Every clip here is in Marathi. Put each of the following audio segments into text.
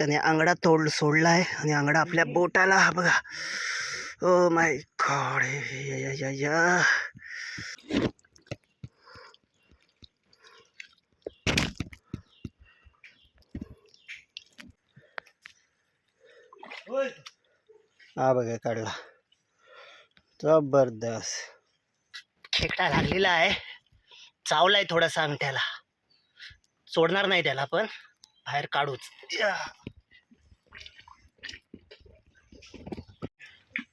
त्याने आंगडा तोड सोडला आहे आणि आंगडा आपल्या बोटाला हा बघा. ओ माय गॉड या या हा बघा काढला. जबरदस्त. खेकडा लागलेला आहे. चावलाय थोडासा अंगठ्याला. सोडणार नाही त्याला पण. बाहेर काढूच.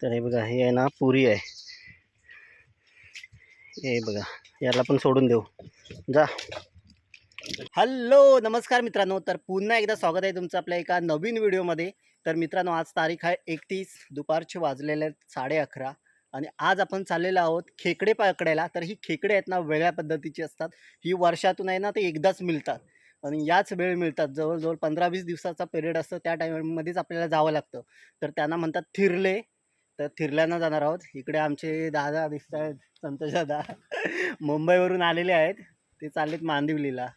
तर हे बघा हे आहे ना पुरी आहे. हे बघा याला पण सोडून देऊ. जा. हॅलो नमस्कार मित्रांनो. तर पुन्हा एकदा स्वागत आहे तुमचं आपल्या एका नवीन व्हिडिओमध्ये. तर मित्रांनो आज तारीख आहे एकतीस दुपारचे वाजलेले आहेत साडे अकरा आणि आज आपण चाललेलो आहोत खेकडे पकडायला. तर ही खेकडे आहेत ना वेगळ्या पद्धतीची असतात. ही वर्षातून आहे ना ते एकदाच मिळतात. आणि याच वेळ मिळतात. जवळजवळ पंधरा वीस दिवसाचा पिरियड असतो. त्या टाईममध्येच आपल्याला जावं लागतं. तर त्यांना म्हणतात थिरले. तर थिरल्यांना जाणार आहोत. इकडे आमचे दादा दिसत आहेत संतोष दादा. मुंबईवरून आलेले आहेत. ते चाललेत मांदिवलीला.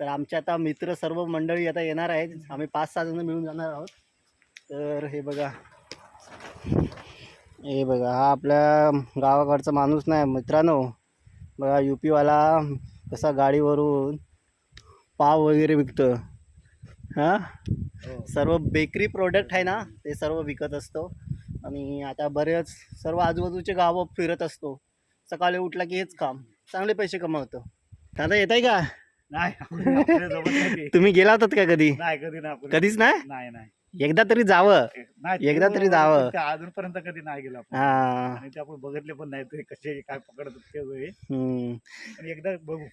तर आमचे आता मित्र सर्व मंडळी आता येणार आहेत. आम्ही पाच सहा जण मिळून जाणार आहोत. तर हे बघा. हे बघा हा आपल्या गावाकडचा माणूस नाही मित्रांनो. बघा यू पीवाला कसा गाडीवरून पाव वगैरे विकतो. हां? सर्व बेकरी प्रोडक्ट आहे ना ते सर्व विकत असतो. आणि आता बरेच सर्व आजूबाजूचे गावं फिरत असतो. सकाळी उठला की हेच काम. चांगले पैसे कमावतो. दादा येत आहे का? नाही. तुम्ही गेला होतात का कधी? नाही कधी नाही. कधीच नाही? नाही एकदा तरी जावं. एकदा तरी जावं. अजूनपर्यंत कधी नाही गेलो आपण. हा. आपण बघितले पण नाही कसे काय पकडत एकदा बघू.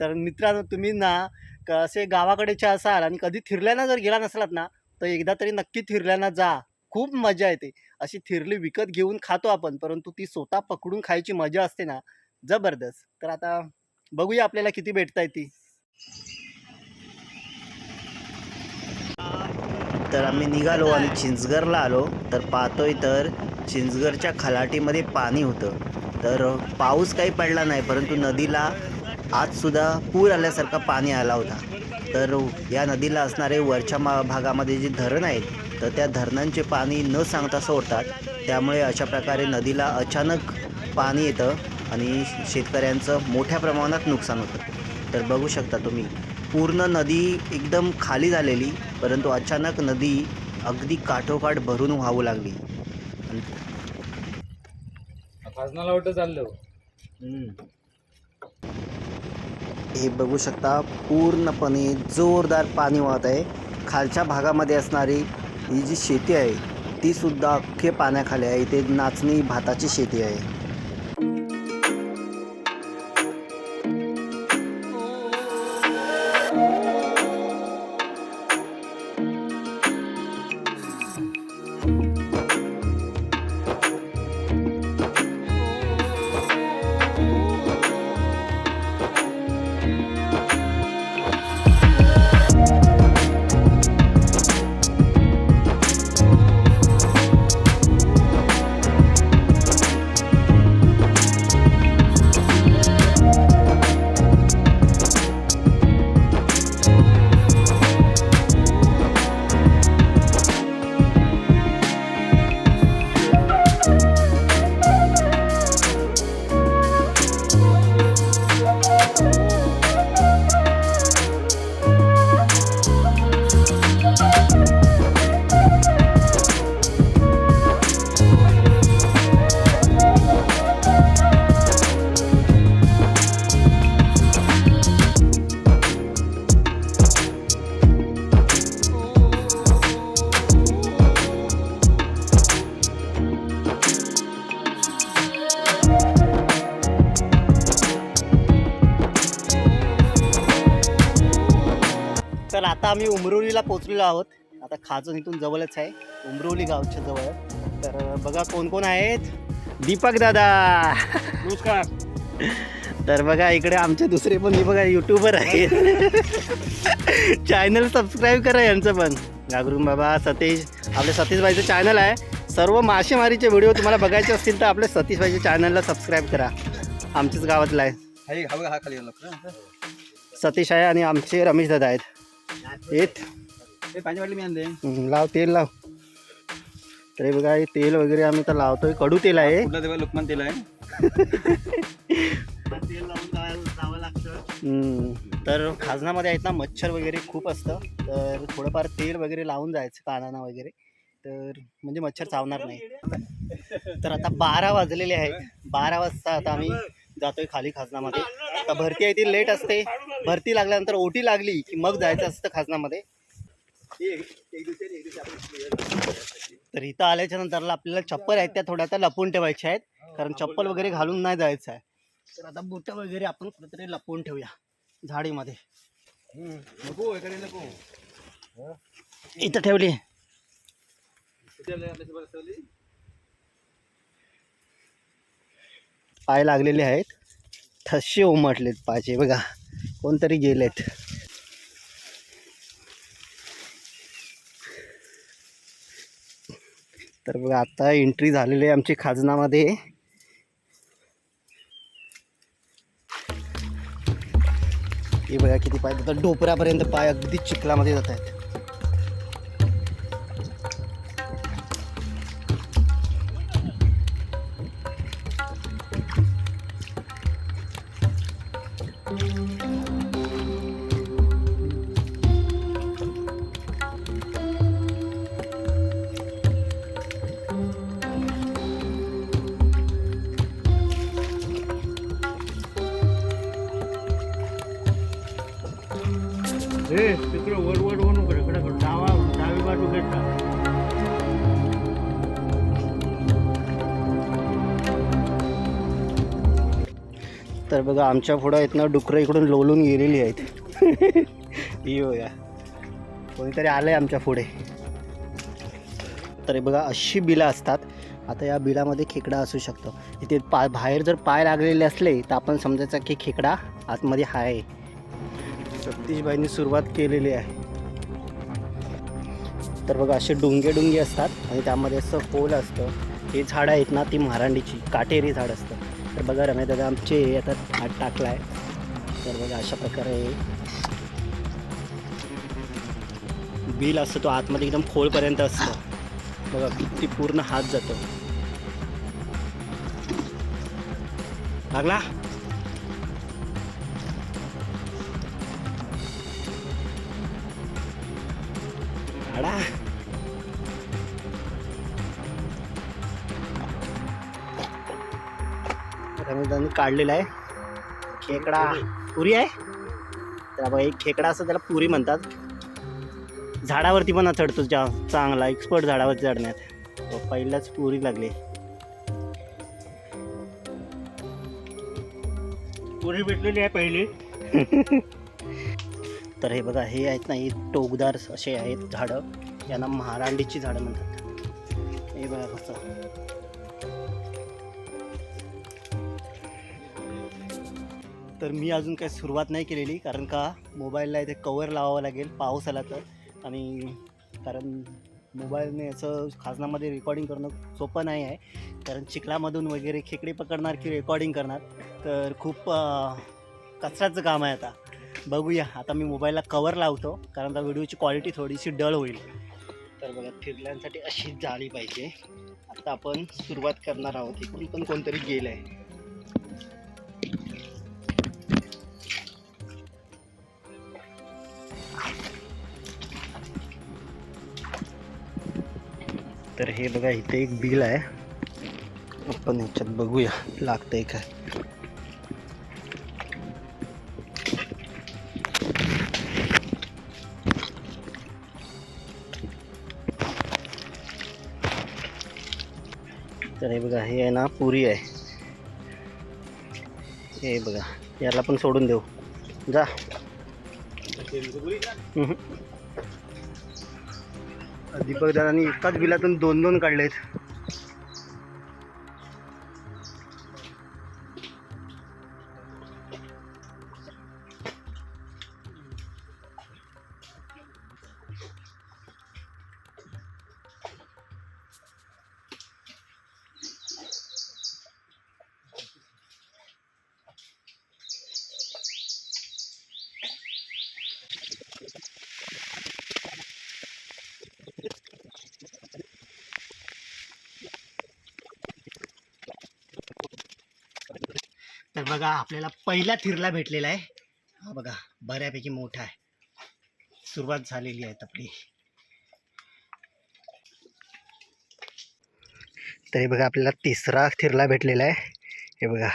तर मित्रांनो तुम्ही ना कसे गावाकडेचे असाल आणि कधी थिरल्यानं जर गेला नसलात ना तर एकदा तरी नक्की थिरल्यानं जा. खूप मजा येते. अशी थिरली विकत घेऊन खातो आपण परंतु ती स्वतः पकडून खायची मजा असते ना जबरदस्त. तर आता बघूया आपल्याला किती भेटताय ती. तर आम्ही निघालो आणि चिंचगरला आलो. तर पाहतोय तर चिंचगरच्या खलाटीमध्ये पाणी होतं. तर पाऊस काही पडला नाही परंतु नदीला आजसुद्धा पूर आल्यासारखा पाणी आला होता. तर या नदीला असणारे वरच्या मा भागामध्ये जे धरण आहेत तर त्या धरणांचे पाणी न सांगता सोडतात. त्यामुळे अशा प्रकारे नदीला अचानक पाणी येतं आणि शेतकऱ्यांचं मोठ्या प्रमाणात नुकसान होतं. तर बघू शकता तुम्ही पूर्ण नदी एकदम खाली झालेली परंतु अचानक नदी अगदी काठोकाठ भरून वाहू लागली. खाजनाला वाटत चाललो. हे बघू शकता पूर्णपणे जोरदार पाणी वाहत आहे. खालच्या भागामध्ये असणारी ही जी शेती आहे ती सुद्धा अख्खे पाण्याखाली आहे. इथे नाचणी भाताची शेती आहे. तर आम्ही उमरोलीला पोहोचलेलो आहोत. आता खाजून इथून जवळच आहे. उमरोली गावच्या जवळ. तर बघा कोण कोण आहेत. दीपक दादा. नमस्कार. तर बघा इकडे आमचे दुसरे पण हे बघा युट्यूबर आहेत. चॅनल सबस्क्राईब करा यांचं पण. घागरून बाबा सतीश. आपल्या सतीशबाईचं चॅनल आहे. सर्व मासेमारीचे व्हिडिओ तुम्हाला बघायचे असतील तर आपल्या सतीशबाईच्या चॅनलला सबस्क्राईब करा. आमच्याच गावातला आहे. हा सतीश आहे आणि आमचे रमेश दादा आहेत. येत. लाव तेल लाव. तर बघा हे तेल वगैरे आम्ही तर लावतोय. कडू तेल आहे. कुठला तेव्हा लोकमान तेल आहे? तेल लावून जावं लागतं. हम्म, तर खाजनामध्ये आहेत ना मच्छर वगैरे खूप असतं. तर थोडंफार तेल वगैरे लावून जायचं कानाना वगैरे. तर म्हणजे मच्छर चावणार नाही. तर आता बारा वाजलेले आहेत. बारा वाजता आता आम्ही जातोय खाली खाजनामध्ये आता भरती आहे ती लेट असते. भरती लागल्यानंतर ओटी लागली की मग जायचं असतं खाजनामध्ये तर इथं आल्याच्या नंतरला आपल्याला चप्पल आहेत त्या थोड्या आता लपवून ठेवायच्या आहेत. कारण चप्पल वगैरे घालून नाही जायचं आहे. तर आता बुट वगैरे आपण कुठेतरी लपवून ठेवूया झाडीमध्ये. नको इथं ठेवली. पाय लागलेले आहेत. ठसे उमटलेत पायचे बघा कोणतरी गेलेत. तर बघा आता एंट्री झालेली आहे आमची खाजनामध्ये. हे बघा किती पाय जातात डोपऱ्यापर्यंत पाय अगदी चिखलामध्ये जात आहेत. आमच्या पुढं आहेत ना डुकरं इकडून लोलून गेलेली आहेत. ही बघा कोणीतरी आहे आमच्या पुढे. तर हे बघा अशी बिलं असतात. आता या बिलामध्ये खेकडा असू शकतो. इथे पा बाहेर जर पाय लागलेले असले तर आपण समजायचं की खेकडा आतमध्ये आहे सतीशबाईंनी सुरुवात केलेली आहे. तर बघा असे डोंगे डोंगे असतात. आणि त्यामध्ये असं होल असतं. हे झाडं आहेत ना ती म्हारांडीची. काटेरी झाड असतं तर बघा रमेश दादा आमचे आता हात टाकला आहे तर बघा अशा प्रकारे. बिल असतो तो आतमध्ये एकदम खोलपर्यंत असतं. बघा किती पूर्ण हात जातो. लागला? रमेशदानी काढलेला आहे. खेकडा पुरी आहे. तर बघा एक खेकडा असं त्याला पुरी म्हणतात. झाडावरती पण चढतो जा चांगला एक्सपर्ट झाडावरती चढण्यात. पहिलाच पुरी लागली. पुरी भेटलेली आहे पहिली. तर हे बघा हे आहेत ना हे टोकदार असे आहेत झाडं. यांना महारांडीची झाडं म्हणतात. हे बघा कसं. तर मी अजून काही सुरुवात नाही केलेली कारण का मोबाईलला इथे कवर लावावं लागेल पाऊस आला तर. आणि कारण मोबाईलने असं खाजनामध्ये रेकॉर्डिंग करणं सोपं नाही आहे. कारण चिखलामधून वगैरे खेकडे पकडणार की रेकॉर्डिंग करणार तर खूप कचऱ्याचं काम आहे आता. बघूया आता मी मोबाईलला कवर लावतो कारण आता व्हिडिओची क्वालिटी थोडीशी डल होईल. तर बघा फिरल्यांसाठी अशीच जाळी पाहिजे. आता आपण सुरुवात करणार आहोत. इकडून पण कोणतरी गेलं आहे तर हे बघा इथे एक बिल आहे. आपण ह्याच्यात बघूया लागतंय काय. तर हे बघा हे आहे ना पुरी आहे. हे बघा याला पण सोडून देऊ. जा. हम्म. दीपक दादांनी एकाच बिलातून दोन दोन काढलेत आहेत बघा आपल्याला पहिला थिरला भेटलेला आहे. हा बघा बऱ्यापैकी मोठा आहे. सुरुवात झालेली आहे आपली तरी बघा आपल्याला तिसरा थिरला भेटलेला आहे. हे बघा.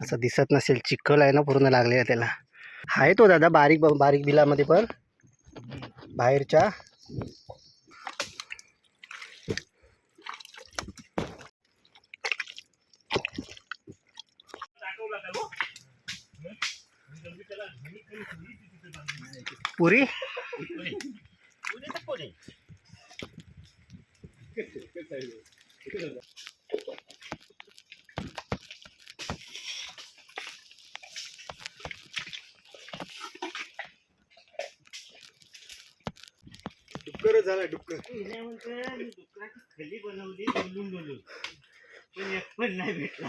असं दिसत नसेल चिखल आहे ना पूर्ण लागलेला आहे त्याला. आहे तो दादा बारीक बारीक बिलामध्ये पण. बाहेरच्या. पुरी? डुक्कर झाला डुक्कर. खली बनवली बोलून बोलून पण एक पण नाही भेटला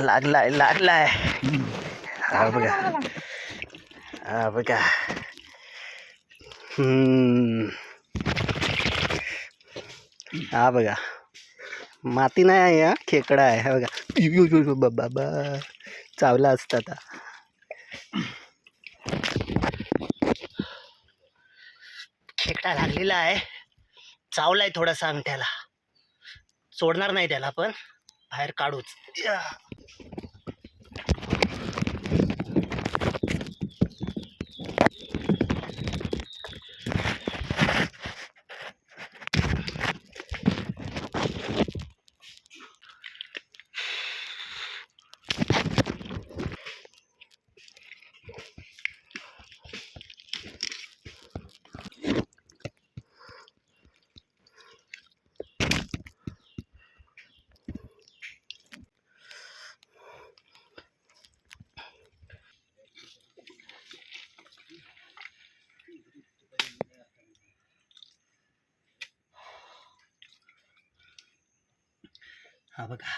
लागलाय लागलाय. हा बघा. हा बघा हा बघा माती नाही आहे हा खेकडा आहे हा बघा बा- बाबा चावला असता आता खेकडा लागलेला आहे चावला आहे थोडासा अंगठ्याला सोडणार नाही त्याला पण बाहेर काढूच हा बघा.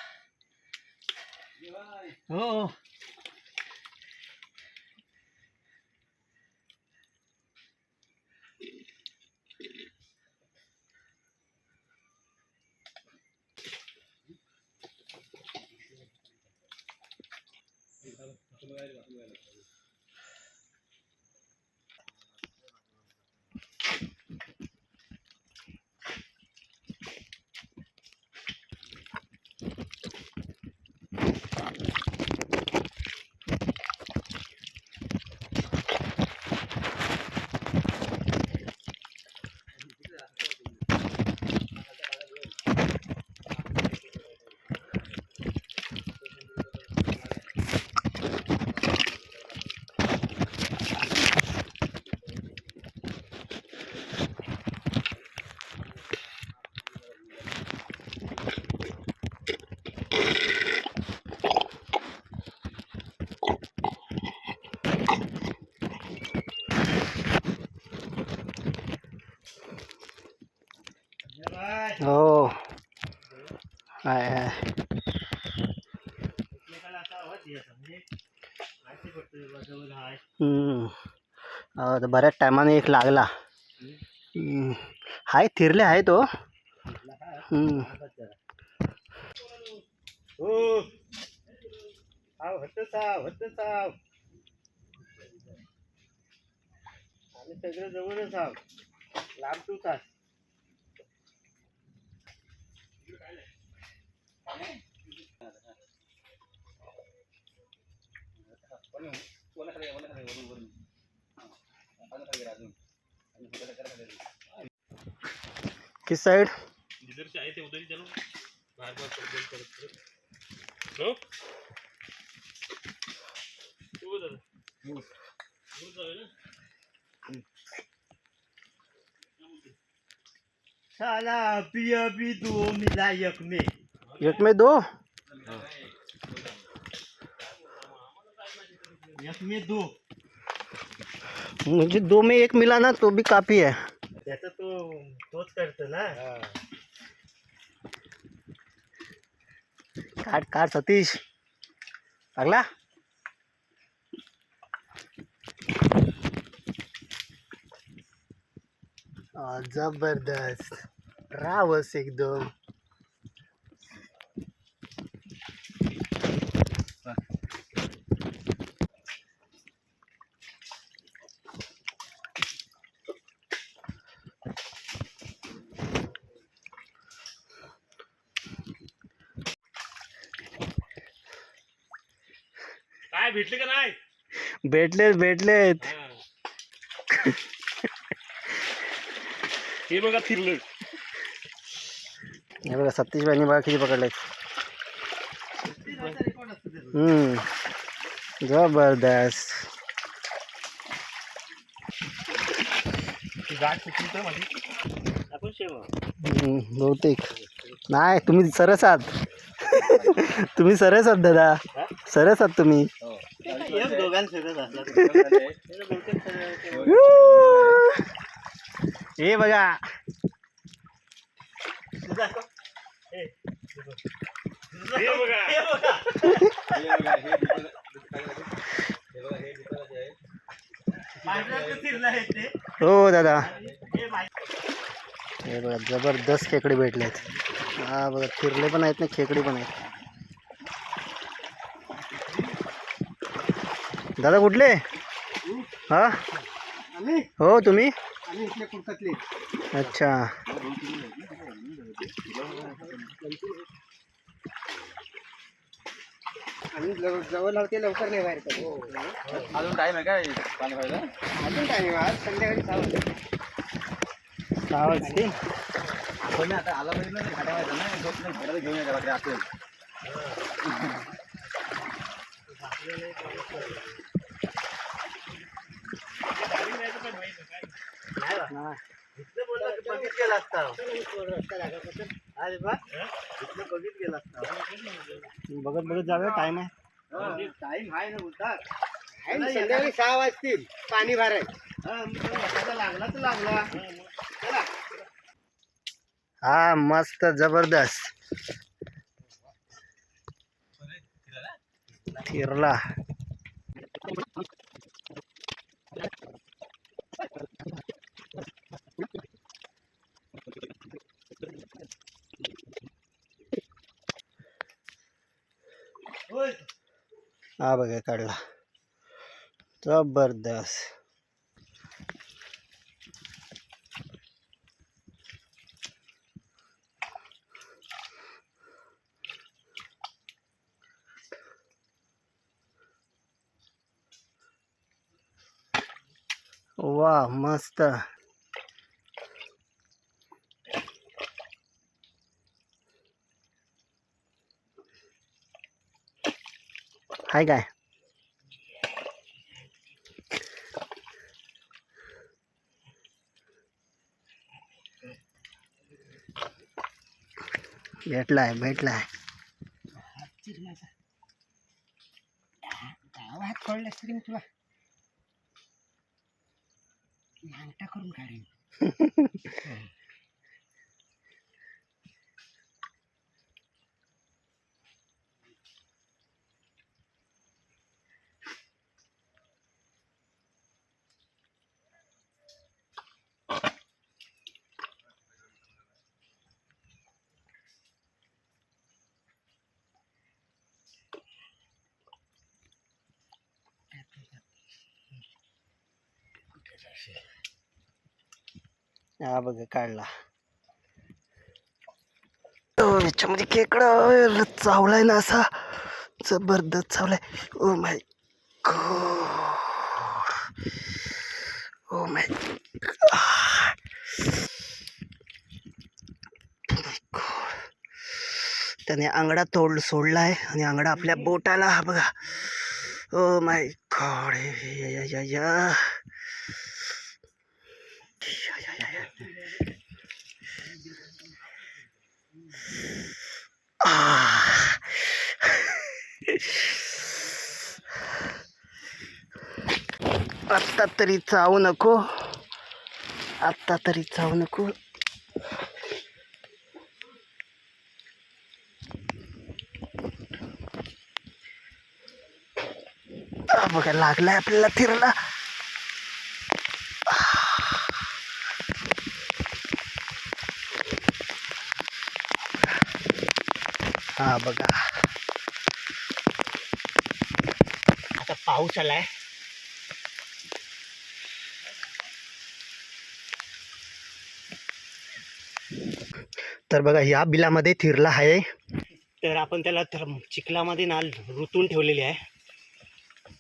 हो, हो. तर बऱ्याच टायमाने एक लागला. हाय थिरले आहे तो. किस साइड? जिधर से आए थे उधर ही चलो। बार बार बोल कर हो तू उधर। जाओ ना। साला अभी अभी दो मिला एक में। एक में दो? एक में दो। मुझे दो में एक मिला ना तो भी काफ़ी है। ना. काट काट सतीश. लागला? आ, जबरदस्त. रावस एकदम काय भेटले का नाही भेटलेत भेटलेत. हा. बघा फिरलं हे बघा सतीश भाईनी बघा किती पकडलेत. हम्म. जबरदस्त. बहुतेक. नाही तुम्ही सरस आहात. तुम्ही सरस आहात दादा. सरस आहात तुम्ही. हे बघा. हे बघा. हो दादा. हे बघा जबरदस्त खेकडे भेटलेत. हा बघा फिरले पण आहेत ना खेकडे पण आहेत. दादा कुठले? हा? हो तुम्ही? अच्छा. जवळ लावते लवकर नाही बाहेर अजून टाइम आहे काय पाणी व्हायला? अजून टाइम आज संध्याकाळी सहा वाजता. सहा वाजते. पण आता आला पाहिजे ना खाट्या व्हायचं ना झोप नाही. घराला घेऊन रात्री. असेल बघत बघत जाऊया टाइम आहे. टाइम आहे ना बोलतात संध्याकाळी सहा वाजतील. पाणी भराय लागला तर लागला. हा मस्त जबरदस्त. फिरला. हा बघा काढला. जबरदस्त. वा मस्त. हाय काय भेटलाय भेटलाय गावात कळलं तरी मी तुला नांगटा करून काढेन हा बघा काढला. याच्यामध्ये केकडा चावलाय ना असा. जबरदस्त चावलाय. ओ माय ओ माय त्याने आंगडा तोड सोडला आहे आणि आंगडा आपल्या बोटाला हा बघा. Oh my god. या या या, आत्ता तरी चावू नको. आत्ता तरी चावू नको. बघा लागलाय आपल्याला फिरला. हा बघा. आता पाऊस आलाय. तर बघा या बिलामध्ये थिरला आहे. तर आपण त्याला तर चिखलामध्ये ना रुतून ठेवलेली आहे.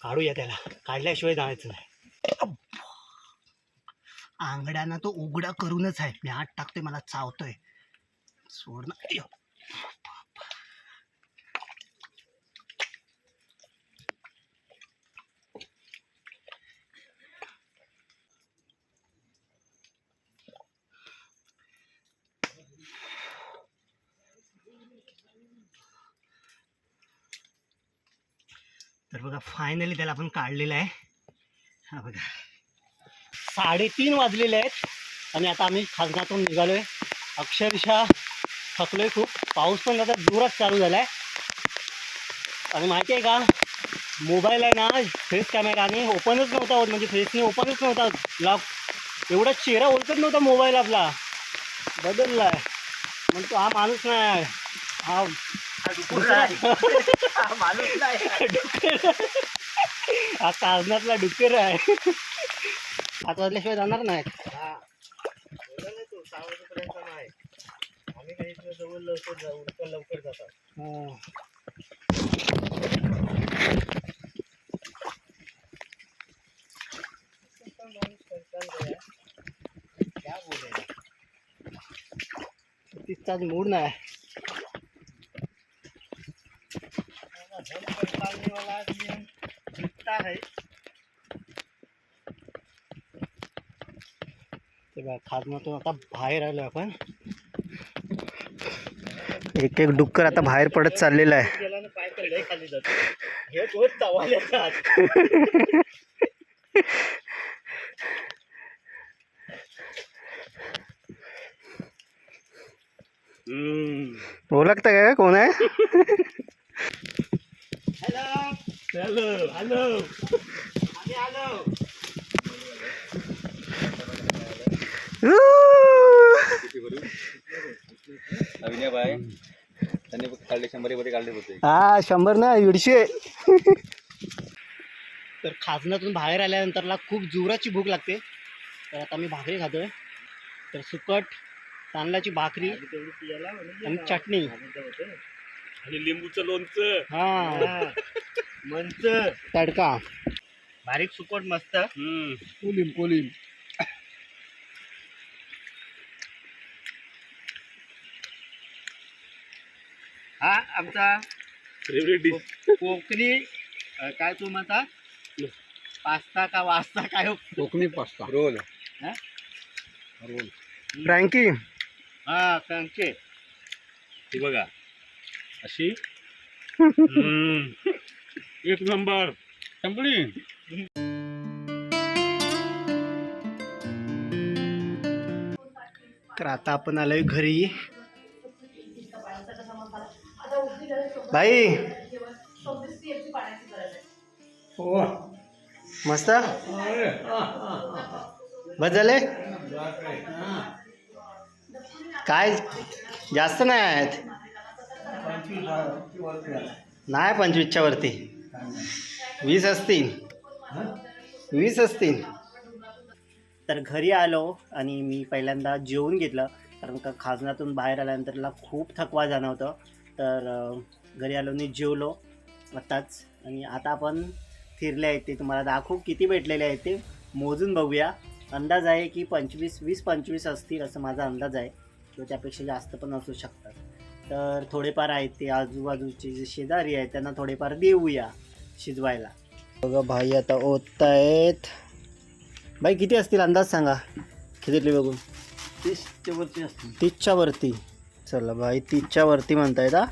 काढूया त्याला. काढल्याशिवाय जायचं नाही. आंगड्यानं तो उघडा करूनच आहे. मी हात टाकतोय मला चावतोय. सोड ना. तर बघा फायनली त्याला आपण काढलेलं आहे. हा बघा. साडेतीन वाजलेले आहेत आणि आता आम्ही खाजनातून निघालोय. अक्षरशः थकलोय खूप. पाऊस पण आता जोरात चालू झालाय. आणि माहिती आहे का? मोबाईल आहे ना फेस कॅमेराने ओपनच नव्हता होत. म्हणजे फेसने ओपनच नव्हता. लॉक एवढा चेहरा ओळखत नव्हता मोबाईल आपला. बदललाय. आहे म्हणतो हा माणूस नाही हा माणूस नाही. डुक्कर हा डुक्कर आहे पाच वाजल्याशिवाय जाणार नाही. हा. नाही तो सहा वाजेपर्यंत नाही. आम्ही काही इथं जवळ लवकर जाऊ लवकर जातात. क्या बोलेगा तिथचा मूड नाही. धन पहचानने वाला दिखता है. ते बघा खाजनातून आता बाहेर आलो आपण. एक एक डुक्कर आता बाहेर पडत चाललेलं आहे. पाय तर लय खाली जातो हे चावायला येतात हम्म ओळखता काय कोण आहे हॅलो हॅलो हॅलो आम्ही आलो अभिनय बाय त्यांनी काढले शंभरमध्ये काढले होते हा शंभर ना दीडशे. तर खाजनातून बाहेर आल्यानंतरला खूप जोराची भूक लागते. तर आता मी भाकरी खातोय. तर सुकट तांदळाची भाकरी आणि चटणी. आणि लिंबूचं लोणचं. हा. मंच. तडका. बारीक सुकट मस्त. कोलिम कोलिम. हा आमचा फेवरेट कोकणी अं, काय तू म्हणता? पास्ता का वास्ता काय हो? कोकणी पास्ता. रोल. हा? रोल. फ्रँकी. हा हे बघा. अशी. एक नंबर. संपली तर आता आपण आलोय घरी. भाई हो. मस्त? बस झाले? काय? जास्त नाही आहेत? नाही पंचवीसच्या वरती. वीस असतील. वीस असतील. तर घरी आलो आणि मी पहिल्यांदा जेवून घेतलं. कारण का खाजनातून बाहेर आल्यानंतरला खूप थकवा जाणवतं. तर घरी आलो आणि जेवलो आत्ताच. आणि आता आपण फिरले आहेत ते. तुम्हाला दाखवू किती भेटलेले आहेत ते. मोजून बघूया. अंदाज आहे की पंचवीस वीस पंचवीस असतील असं माझा अंदाज आहे. किंवा त्यापेक्षा जास्त पण असू शकतात. तर थोडेफार आहेत ते आजूबाजूचे जे शेजारी आहेत त्यांना थोडेफार देऊया शिजवायला. बघा भाई आता ओत आहेत भाई किती असतील अंदाज सांगा? कितीतले बघून तीसच्या वरती असते तीसच्या वरती. चला भाई तीसच्या वरती म्हणतायत हा.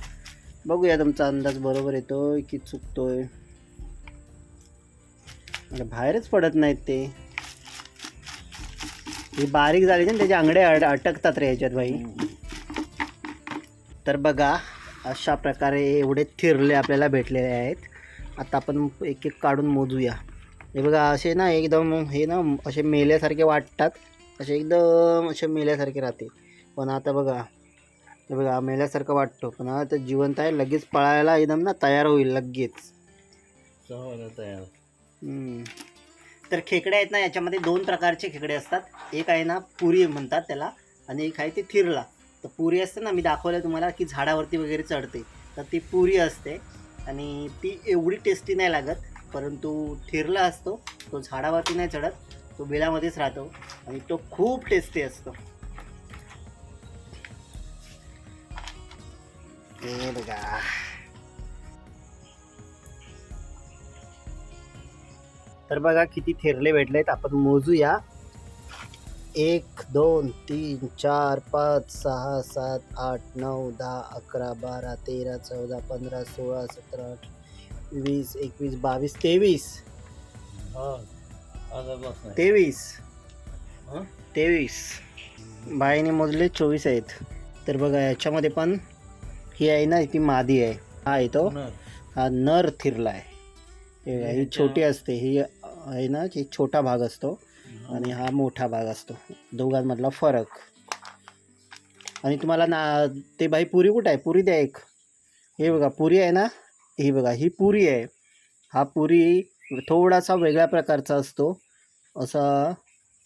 बघूया तुमचा अंदाज बरोबर येतोय की चुकतोय. अरे बाहेरच पडत नाहीत ते. ही बारीक झाले ना त्याचे आंगडे अड अटकतात रे ह्याच्यात भाई तर बघा अशा प्रकारे एवढे थिरले आपल्याला भेटलेले आहेत. आता आपण एक एक काढून मोजूया. हे बघा असे ना एकदम हे ना असे मेल्यासारखे वाटतात. असे एकदम असे मेल्यासारखे राहते. पण आता बघा हे बघा मेल्यासारखं वाटतो. पण आता जिवंत आहे. लगेच पळायला एकदम ना तयार होईल लगेच. तयार. तर खेकडे आहेत ना याच्यामध्ये दोन प्रकारचे खेकडे असतात. एक आहे ना पुरी म्हणतात त्याला आणि एक आहे ते थिरला. तर पुरी असते ना मी दाखवलं तुम्हाला की झाडावरती वगैरे चढते. तर ती पुरी असते आणि ती एवढी टेस्टी नाही लागत परंतु थिरला असतो तो झाडावरती नाही चढत तो बिलामध्येच राहतो आणि तो खूप टेस्टी असतो. बघा तर बघा किती थिरले भेटलेत. आपण मोजूया. एक दोन तीन चार पाच सहा सात आठ नऊ दहा अकरा बारा तेरा चौदा पंधरा सोळा सतरा अठरा वीस एकवीस बावीस तेवीस. तेवीस. हं? तेवीस. बाईने मोजले चोवीस आहेत. तर बघा याच्यामध्ये पण ही आहे ना ती मादी आहे. हा आहे तो. हा नर थिरला आहे हे छोटी असते. ही आहे ना की छोटा भाग असतो आणि हा मोठा भाग असतो. दोघांमधला फरक. आणि तुम्हाला ना ते बाई पुरी कुठं आहे? पुरी द्या एक. हे बघा पुरी आहे ना? ही बघा ही पुरी आहे. हा पुरी थोडासा वेगळ्या प्रकारचा असतो. असा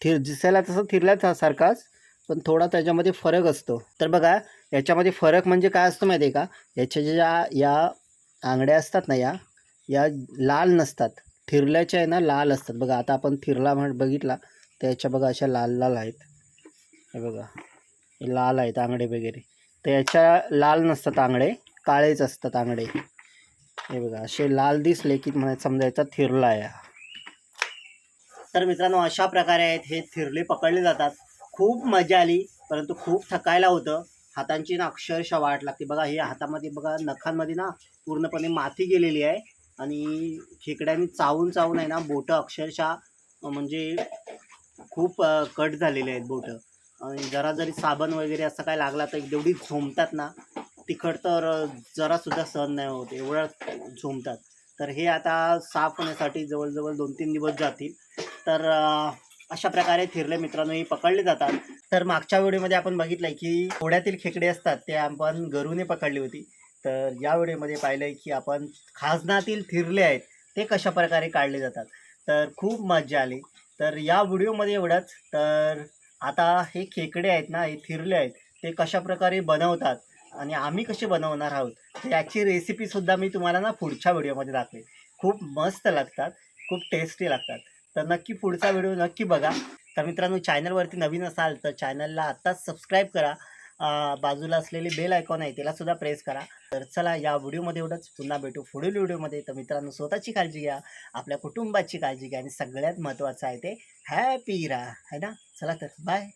थिर दिसायला तसं थिरल्याचा सारखाच. पण थोडा त्याच्यामध्ये फरक असतो. तर बघा याच्यामध्ये फरक म्हणजे काय असतो माहिती आहे का? याच्या ज्या या आंगड्या असतात ना या या लाल नसतात. थिरल्याच्या आहे ना लाल असतात. बघा आता आपण थिरला म्हण बघितला तर याच्या बघा अशा लाल लाल आहेत. हे बघा हे लाल आहेत आंगडे वगैरे. तर याच्या लाल नसतात आंगडे काळेच असतात आंगडे. हे बघा असे लाल दिसले की समजा समजायचा थिरला आहे तर मित्रांनो अशा प्रकारे आहेत हे थिरले पकडले जातात. खूप मजा आली परंतु खूप थकायला होतं. हातांची ना अक्षरशः वाट लागते. बघा हे हातामध्ये बघा नखांमध्ये ना पूर्णपणे माती गेलेली आहे. आणि खेकड्यांनी चावून चावून आहे ना बोटं अक्षरशः म्हणजे खूप कट झालेले आहेत बोटं. आणि जरा जरी साबण वगैरे असं काय लागला तर जेवढी झोंबतात ना. तिखट तर जरासुद्धा सहन नाही होत. एवढं झोंबतात. तर हे आता साफ होण्यासाठी जवळजवळ दोन तीन दिवस जातील. तर अशा प्रकारे थिरले मित्रांनो ही पकडले जातात. तर मागच्या व्हिडिओमध्ये आपण बघितलं आहे की ओढ्यातील खेकडे असतात ते आपण गरूने पकडली होती. तर या व्हिडिओमध्ये पाहिलं आहे की आपण खाजनातील थिरले आहेत ते कशा प्रकारे काढले जातात. तर खूप मजा आली. तर या व्हिडिओमध्ये एवढंच. तर आता हे खेकडे आहेत ना हे थिरले आहेत ते कशा प्रकारे बनवतात आणि आम्ही कसे बनवणार आहोत तर याची रेसिपीसुद्धा मी तुम्हाला ना पुढच्या व्हिडिओमध्ये दाखवेन. खूप मस्त लागतात खूप टेस्टी लागतात. तर नक्की पुढचा व्हिडिओ नक्की बघा. तर मित्रांनो चॅनलवरती नवीन असाल तर चॅनलला आत्ताच सबस्क्राईब करा. बाजूला असलेली बेल आयकॉन आहे त्याला सुद्धा प्रेस करा. तर चला या व्हिडिओमध्ये एवढंच. पुन्हा भेटू पुढील व्हिडिओमध्ये तर मित्रांनो स्वतःची काळजी घ्या आपल्या कुटुंबाची काळजी घ्या आणि सगळ्यात महत्त्वाचं आहे ते हॅपी राहा. है ना? चला तर बाय